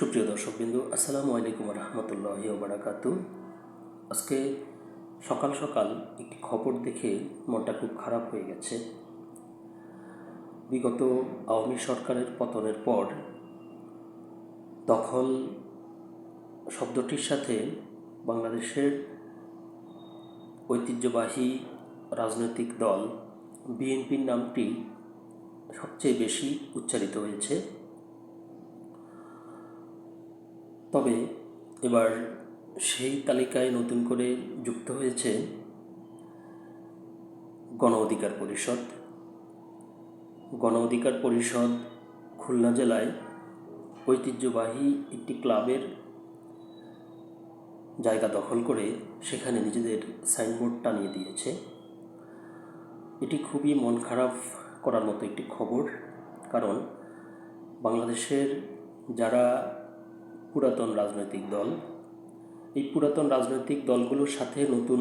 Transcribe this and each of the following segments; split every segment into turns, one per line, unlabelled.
সুপ্রিয় দর্শকবিন্দু, আসসালামু আলাইকুম রহমতুল্লাহ বারাকাতু। আজকে সকাল সকাল একটি খবর দেখে মনটা খুব খারাপ হয়ে গেছে। বিগত আওয়ামী সরকারের পতনের পর দখল শব্দটির সাথে বাংলাদেশের ঐতিহ্যবাহী রাজনৈতিক দল বিএনপির নামটি সবচেয়ে বেশি উচ্চারিত হয়েছে। তবে এবার সেই তালিকায় নতুন করে যুক্ত হয়েছে গণ অধিকার পরিষদ। গণ অধিকার পরিষদ খুলনা জেলায় ঐতিহ্যবাহী একটি ক্লাবের জায়গা দখল করে সেখানে নিজেদের সাইনবোর্ড টানিয়ে দিয়েছে। এটি খুবই মন খারাপ করার মতো একটি খবর, কারণ বাংলাদেশের যারা পুরাতন রাজনৈতিক দল। এই পুরাতন রাজনৈতিক দলগুলোর সাথে নতুন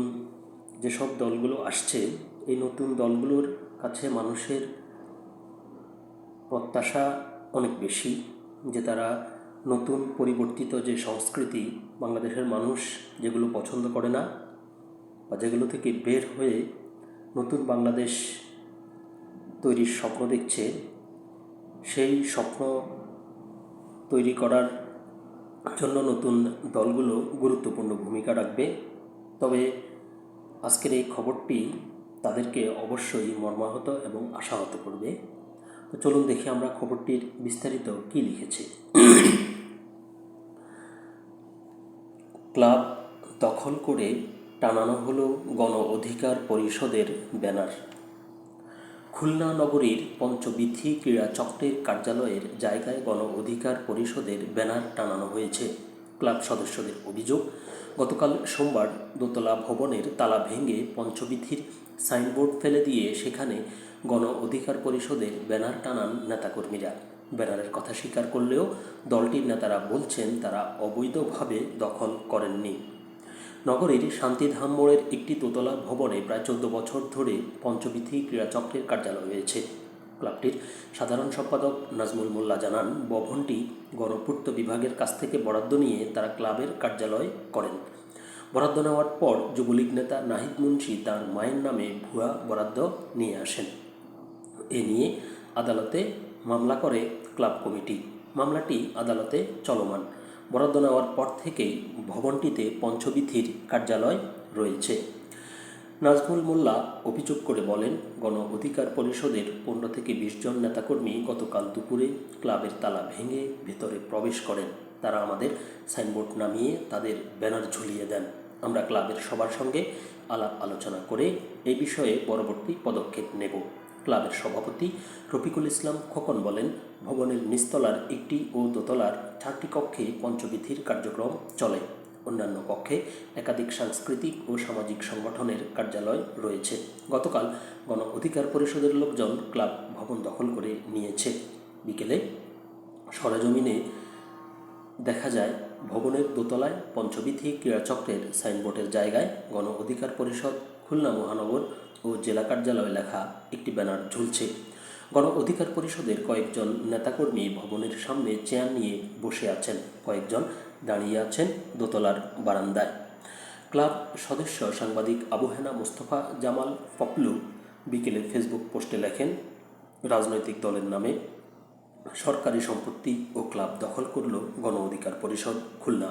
যেসব দলগুলো আসছে, এই নতুন দলগুলোর কাছে মানুষের প্রত্যাশা অনেক বেশি যে তারা নতুন পরিবর্তিত যে সংস্কৃতি বাংলাদেশের মানুষ যেগুলো পছন্দ করে না বা যেগুলো থেকে বের হয়ে নতুন বাংলাদেশ তৈরির স্বপ্ন দেখছে, সেই স্বপ্ন তৈরি করার জন্য নতুন দলগুলো গুরুত্বপূর্ণ ভূমিকা রাখবে। তবে আজকের এই খবরটি তাদেরকে অবশ্যই মর্মাহত এবং আশাহত করবে। তো চলুন দেখি আমরা খবরটির বিস্তারিত কি লিখেছে। ক্লাব দখল করে টানানো হলো গণ অধিকার পরিষদের ব্যানার। খুলনা নগরীর পঞ্চবিথি ক্রীড়া চক্রের কার্যালয়ের জায়গায় গণ অধিকার পরিষদের ব্যানার টানানো হয়েছে। ক্লাব সদস্যদের অভিযোগ, গতকাল সোমবার দোতলা ভবনের তালা ভেঙে পঞ্চবিথির সাইনবোর্ড ফেলে দিয়ে সেখানে গণ অধিকার পরিষদের ব্যানার টানান নেতাকর্মীরা। ব্যানারের কথা স্বীকার করলেও দলটির নেতারা বলছেন, তারা অবৈধভাবে দখল করেননি। নগরীর শান্তিধাম মোড়ের একটি দোতলা ভবনে প্রায় চোদ্দ বছর ধরে পঞ্চবিথি ক্রীড়াচক্রের কার্যালয় রয়েছে। ক্লাবটির সাধারণ সম্পাদক নাজমুল মোল্লা জানান, ভবনটি গণপূর্ত বিভাগের কাছ থেকে বরাদ্দ নিয়ে তারা ক্লাবের কার্যালয় করেন। বরাদ্দ নেওয়ার পর যুবলীগ নেতা নাহিদ মুন্সি তার মায়ের নামে ভুয়া বরাদ্দ নিয়ে আসেন। এ নিয়ে আদালতে মামলা করে ক্লাব কমিটি। মামলাটি আদালতে চলমান। বরাদ্দ নেওয়ার পর থেকেই ভবনটিতে পঞ্চবিধির কার্যালয় রয়েছে। নাজমুল মোল্লা অভিযোগ করে বলেন, গণ অধিকার পরিষদের পনেরো থেকে বিশ জন নেতাকর্মী গতকাল দুপুরে ক্লাবের তালা ভেঙে ভেতরে প্রবেশ করেন। তারা আমাদের সাইনবোর্ড নামিয়ে তাদের ব্যানার ঝুলিয়ে দেন। আমরা ক্লাবের সবার সঙ্গে আলাপ আলোচনা করে এই বিষয়ে পরবর্তী পদক্ষেপ নেব। ক্লাবের সভাপতি রফিকুল ইসলাম খোকন বলেন, ভবনের নিচতলার একটি ও দোতলার চারটি কক্ষে পঞ্চবিধির কার্যক্রম চলে। অন্যান্য কক্ষে একাধিক সাংস্কৃতিক ও সামাজিক সংগঠনের কার্যালয় রয়েছে। গতকাল গণ অধিকার পরিষদের লোকজন ক্লাব ভবন দখল করে নিয়েছে। বিকেলে সরেজমিনে দেখা যায়, ভবনের দোতলায় পঞ্চবিধি ক্রীড়াচক্রের সাইনবোর্ডের জায়গায় গণ অধিকার পরিষদ, খুলনা মহানগর ও জেলা কার্যালয় লেখা একটি ব্যানার ঝুলছে। গণ অধিকার পরিষদের কয়েকজন নেতাকর্মী ভবনের সামনে চেয়ার নিয়ে বসে আছেন। কয়েকজন দাঁড়িয়ে আছেন দোতলার বারান্দায়। ক্লাব সদস্য সাংবাদিক আবু মোস্তফা জামাল পপলু বিকেলে ফেসবুক পোস্টে লেখেন, রাজনৈতিক দলের নামে সরকারি সম্পত্তি ও ক্লাব দখল করল গণ অধিকার পরিষদ খুলনা।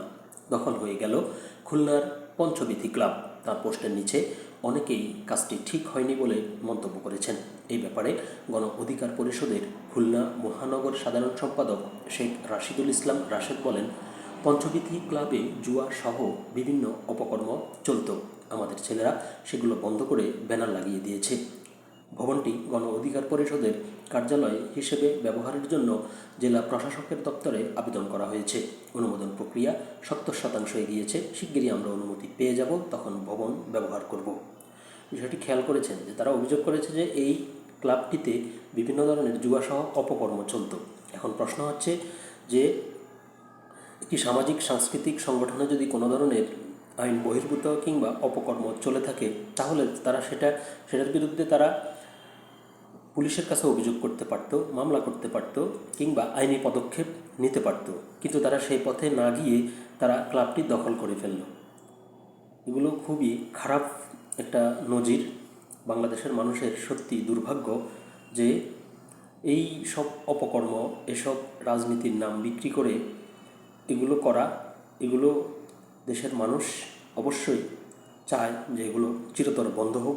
দখল হয়ে গেল খুলনার পঞ্চবিধি ক্লাব। তার পোস্টের নিচে অনেকেই কাজটি ঠিক হয়নি বলে মন্তব্য করেছেন। এই ব্যাপারে গণ অধিকার পরিষদের খুলনা মহানগর সাধারণ সম্পাদক শেখ রাশিদুল ইসলাম রাশেদ বলেন পঞ্চবিধি ক্লাবে জুয়া সহ বিভিন্ন অপকর্ম চলত। আমাদের ছেলেরা সেগুলো বন্ধ করে ব্যানার লাগিয়ে দিয়েছে। ভবনটি গণ অধিকার পরিষদের কার্যালয় হিসেবে ব্যবহারের জন্য জেলা প্রশাসকের দপ্তরে আবেদন করা হয়েছে। অনুমোদন প্রক্রিয়া সত্তর শতাংশ এগিয়েছে। শিগগিরই আমরা অনুমতি পেয়ে যাব, তখন ভবন ব্যবহার করব। বিষয়টি খেয়াল করেছেন যে তারা অভিযোগ করেছে যে এই ক্লাবটিতে বিভিন্ন ধরনের যুবাসহ অপকর্ম চলত। এখন প্রশ্ন হচ্ছে যে একটি সামাজিক, সাংস্কৃতিক সংগঠনে যদি কোনো ধরনের আইন বহির্ভূত কিংবা অপকর্ম চলে থাকে, তাহলে তারা সেটা, সেটার বিরুদ্ধে তারা পুলিশের কাছে অভিযোগ করতে পারত, মামলা করতে পারত কিংবা আইনি পদক্ষেপ নিতে পারত। কিন্তু তারা সেই পথে না গিয়ে তারা ক্লাবটি দখল করে ফেলল। এগুলো খুবই খারাপ একটা নজির বাংলাদেশের মানুষের সত্যি দুর্ভাগ্য যে এই সব অপকর্ম, এসব রাজনীতির নাম বিক্রি করে এগুলো করা, এগুলো দেশের মানুষ অবশ্যই চায় যে এগুলো চিরতর বন্ধ হোক।